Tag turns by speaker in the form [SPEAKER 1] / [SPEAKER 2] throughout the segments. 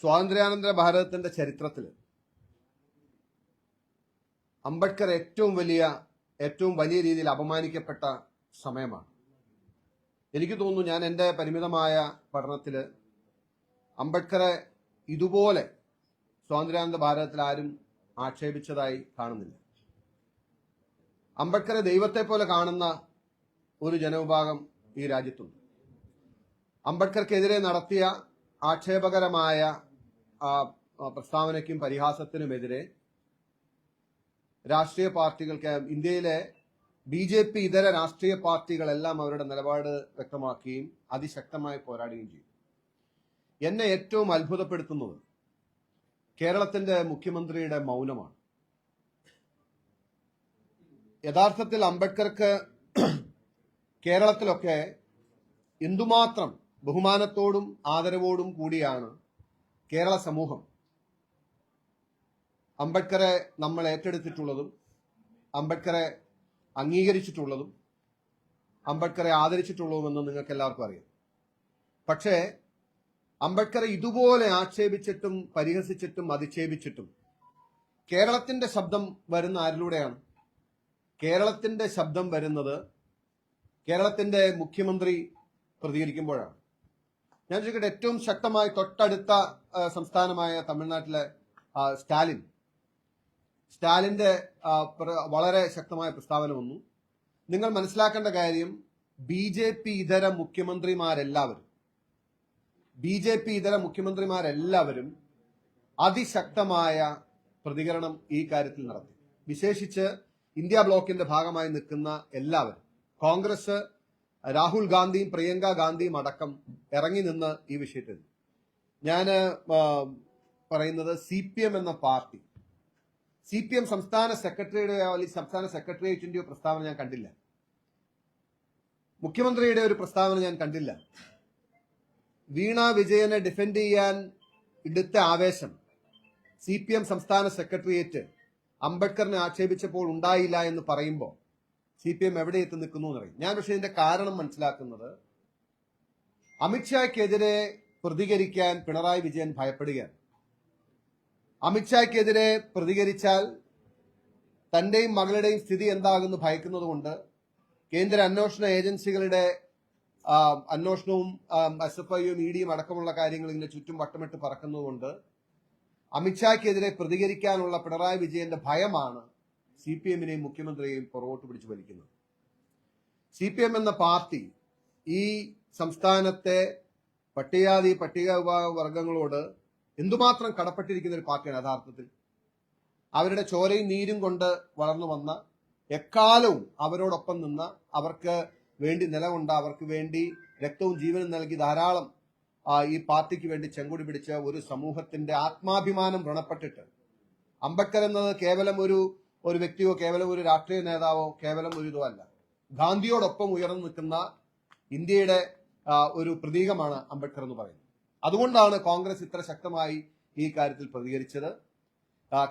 [SPEAKER 1] സ്വാതന്ത്ര്യാനന്തര ഭാരതത്തിന്റെ ചരിത്രത്തിൽ അംബേദ്കർ ഏറ്റവും വലിയ ഏറ്റവും വലിയ രീതിയിൽ അപമാനിക്കപ്പെട്ട സമയമാണ്. എനിക്ക് തോന്നുന്നു ഞാൻ എന്റെ പരിമിതമായ പഠനത്തിൽ അംബേദ്കറെ ഇതുപോലെ സ്വാതന്ത്ര്യാനന്തര ഭാരതത്തിൽ ആരും ആക്ഷേപിച്ചതായി കാണുന്നില്ല. അംബേദ്കറെ ദൈവത്തെ പോലെ കാണുന്ന ഒരു ജനവിഭാഗം ഈ രാജ്യത്തുണ്ട്. അംബേദ്കർക്കെതിരെ നടത്തിയ ആക്ഷേപകരമായ ആ, പ്രസ്താവനയ്ക്കും പരിഹാസത്തിനുമെതിരെ രാഷ്ട്രീയ പാർട്ടികൾക്ക് ഇന്ത്യയിലെ ബി ജെ പി ഇതര രാഷ്ട്രീയ പാർട്ടികളെല്ലാം അവരുടെ നിലപാട് വ്യക്തമാക്കുകയും അതിശക്തമായി പോരാടുകയും ചെയ്യും. എന്നെ ഏറ്റവും അത്ഭുതപ്പെടുത്തുന്നത് കേരളത്തിന്റെ മുഖ്യമന്ത്രിയുടെ മൗനമാണ്. യഥാർത്ഥത്തിൽ അംബേദ്കർക്ക് കേരളത്തിലൊക്കെ എന്തുമാത്രം ബഹുമാനത്തോടും ആദരവോടും കൂടിയാണ് കേരള സമൂഹം അംബേദ്കറെ നമ്മൾ ഏറ്റെടുത്തിട്ടുള്ളതും അംബേദ്കറെ അംഗീകരിച്ചിട്ടുള്ളതും അംബേദ്കറെ ആദരിച്ചിട്ടുള്ളതുമെന്ന് നിങ്ങൾക്ക് എല്ലാവർക്കും അറിയാം. പക്ഷേ അംബേദ്കറെ ഇതുപോലെ ആക്ഷേപിച്ചിട്ടും പരിഹസിച്ചിട്ടും അധിക്ഷേപിച്ചിട്ടും കേരളത്തിന്റെ ശബ്ദം വരുന്ന ആരിലൂടെയാണ്? കേരളത്തിന്റെ ശബ്ദം വരുന്നത് കേരളത്തിന്റെ മുഖ്യമന്ത്രി പ്രതികരിക്കുമ്പോഴാണ്. ഞാൻ ചോദിക്കട്ടെ ഏറ്റവും ശക്തമായി തൊട്ടടുത്ത സംസ്ഥാനമായ തമിഴ്നാട്ടിലെ സ്റ്റാലിൻ. സ്റ്റാലിന്റെ വളരെ ശക്തമായ പ്രസ്താവന വന്നു. നിങ്ങൾ മനസ്സിലാക്കേണ്ട കാര്യം ബി ജെ പി ഇതര മുഖ്യമന്ത്രിമാരെല്ലാവരും ബി ജെ പി ഇതര മുഖ്യമന്ത്രിമാരെല്ലാവരും അതിശക്തമായ പ്രതികരണം ഈ കാര്യത്തിൽ നടത്തി. വിശേഷിച്ച് ഇന്ത്യ ബ്ലോക്കിന്റെ ഭാഗമായി നിൽക്കുന്ന എല്ലാവരും കോൺഗ്രസ് രാഹുൽ ഗാന്ധിയും പ്രിയങ്ക ഗാന്ധിയും അടക്കം ഇറങ്ങി നിന്ന് ഈ വിഷയത്തിൽ. ഞാൻ പറയുന്നത് സി പി എം എന്ന പാർട്ടി. സി പി എം സംസ്ഥാന സെക്രട്ടറിയുടെയോ അല്ലെങ്കിൽ സംസ്ഥാന സെക്രട്ടേറിയറ്റിന്റെയോ പ്രസ്താവന ഞാൻ കണ്ടില്ല. മുഖ്യമന്ത്രിയുടെ ഒരു പ്രസ്താവന ഞാൻ കണ്ടില്ല. വീണ വിജയനെ ഡിഫെൻഡ് ചെയ്യാൻ എടുത്ത ആവേശം സി പി എം സംസ്ഥാന സെക്രട്ടേറിയറ്റ് അംബേദ്കറിനെ ആക്ഷേപിച്ചപ്പോൾ ഉണ്ടായില്ല എന്ന് പറയുമ്പോൾ സി പി എം എവിടെ എത്തി നിൽക്കുന്നു എന്നറിയും ഞാൻ പക്ഷെ ഇതിന്റെ കാരണം മനസ്സിലാക്കുന്നത് അമിത്ഷായ്ക്കെതിരെ പ്രതികരിക്കാൻ പിണറായി വിജയൻ ഭയപ്പെടുകയാണ്. അമിത്ഷായ്ക്കെതിരെ പ്രതികരിച്ചാൽ തന്റെയും മകളുടെയും സ്ഥിതി എന്താകുന്നു ഭയക്കുന്നതുകൊണ്ട് കേന്ദ്ര അന്വേഷണ ഏജൻസികളുടെ അന്വേഷണവും എസ് എഫ് ഐയും ഇ ഡിയും അടക്കമുള്ള കാര്യങ്ങൾ ഇങ്ങനെ ചുറ്റും വട്ടമിട്ട് പറക്കുന്നതുകൊണ്ട് അമിത്ഷായ്ക്കെതിരെ പ്രതികരിക്കാനുള്ള പിണറായി വിജയന്റെ ഭയമാണ് സി പി എമ്മിനെയും മുഖ്യമന്ത്രിയെയും പുറകോട്ട് പിടിച്ചു വലിക്കുന്നത്. സി പി എം എന്ന പാർട്ടി ഈ സംസ്ഥാനത്തെ പട്ടികാതി പട്ടിക വിഭാഗ വർഗങ്ങളോട് എന്തുമാത്രം കടപ്പെട്ടിരിക്കുന്ന ഒരു പാർട്ടിയാണ് യഥാർത്ഥത്തിൽ? അവരുടെ ചോരയും നീരും കൊണ്ട് വളർന്നു വന്ന എക്കാലവും അവരോടൊപ്പം നിന്ന അവർക്ക് വേണ്ടി നിലകൊണ്ട അവർക്ക് വേണ്ടി രക്തവും ജീവനും നൽകി ധാരാളം ഈ പാർട്ടിക്ക് വേണ്ടി ചെങ്കുടി പിടിച്ച ഒരു സമൂഹത്തിന്റെ ആത്മാഭിമാനം വ്രണപ്പെട്ടിട്ട് അംബേദ്കർ എന്നത് കേവലം ഒരു ഒരു വ്യക്തിയോ കേവലം ഒരു രാഷ്ട്രീയ നേതാവോ കേവലം ഒരു ഇതോ അല്ല. ഗാന്ധിയോടൊപ്പം ഉയർന്നു നിൽക്കുന്ന ഇന്ത്യയുടെ ഒരു പ്രതീകമാണ് അംബേദ്കർ എന്ന് പറയുന്നത്. അതുകൊണ്ടാണ് കോൺഗ്രസ് ഇത്ര ശക്തമായി ഈ കാര്യത്തിൽ പ്രതികരിച്ചത്.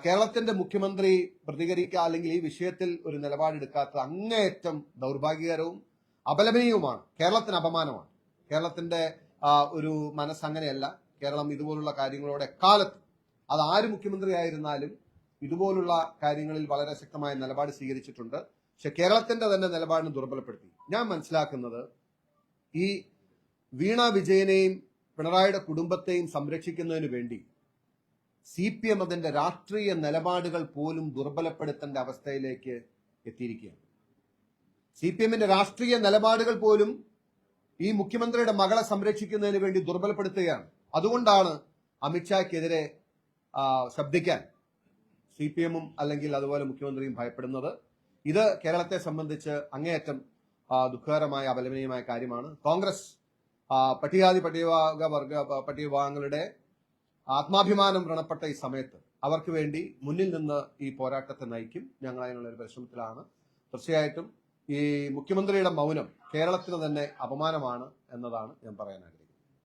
[SPEAKER 1] കേരളത്തിന്റെ മുഖ്യമന്ത്രി പ്രതികരിക്കുക അല്ലെങ്കിൽ ഈ വിഷയത്തിൽ ഒരു നിലപാടെടുക്കാത്തത് അങ്ങേയറ്റം ദൗർഭാഗ്യകരവും അപലപനീയവുമാണ്. കേരളത്തിന് അപമാനമാണ്. കേരളത്തിന്റെ ഒരു മനസ്സങ്ങനെയല്ല കേരളം ഇതുപോലുള്ള കാര്യങ്ങളോട് എക്കാലത്തും അത് ആര് മുഖ്യമന്ത്രി ആയിരുന്നാലും ഇതുപോലുള്ള കാര്യങ്ങളിൽ വളരെ ശക്തമായ നിലപാട് സ്വീകരിച്ചിട്ടുണ്ട്. പക്ഷെ കേരളത്തിന്റെ തന്നെ നിലപാടിനെ ദുർബലപ്പെടുത്തി. ഞാൻ മനസ്സിലാക്കുന്നത് ഈ വീണ വിജയനെയും പിണറായിയുടെ കുടുംബത്തെയും സംരക്ഷിക്കുന്നതിന് വേണ്ടി സി പി എം അതിന്റെ രാഷ്ട്രീയ നിലപാടുകൾ പോലും ദുർബലപ്പെടുത്തേണ്ട അവസ്ഥയിലേക്ക് എത്തിയിരിക്കുകയാണ്. സി പി എമ്മിന്റെ രാഷ്ട്രീയ നിലപാടുകൾ പോലും ഈ മുഖ്യമന്ത്രിയുടെ മകളെ സംരക്ഷിക്കുന്നതിന് വേണ്ടി ദുർബലപ്പെടുത്തുകയാണ്. അതുകൊണ്ടാണ് അമിത്ഷായ്ക്കെതിരെ ശബ്ദിക്കാൻ സി പി എമ്മും അല്ലെങ്കിൽ അതുപോലെ മുഖ്യമന്ത്രിയും ഭയപ്പെടുന്നത്. ഇത് കേരളത്തെ സംബന്ധിച്ച് അങ്ങേയറ്റം ദുഃഖകരമായ അപലപനീയമായ കാര്യമാണ്. കോൺഗ്രസ് പട്ടികാതി പട്ടികവർഗ വർഗ പട്ടികവിഭാഗങ്ങളുടെ ആത്മാഭിമാനം വ്രണപ്പെട്ട ഈ സമയത്ത് അവർക്ക് വേണ്ടി മുന്നിൽ നിന്ന് ഈ പോരാട്ടത്തെ നയിക്കും. ഞങ്ങൾ അതിനുള്ള ഒരു പരിശ്രമത്തിലാണ്. തീർച്ചയായിട്ടും ഈ മുഖ്യമന്ത്രിയുടെ മൗനം കേരളത്തിന് തന്നെ അപമാനമാണ് എന്നതാണ് ഞാൻ പറയാൻ ആഗ്രഹിക്കുന്നത്.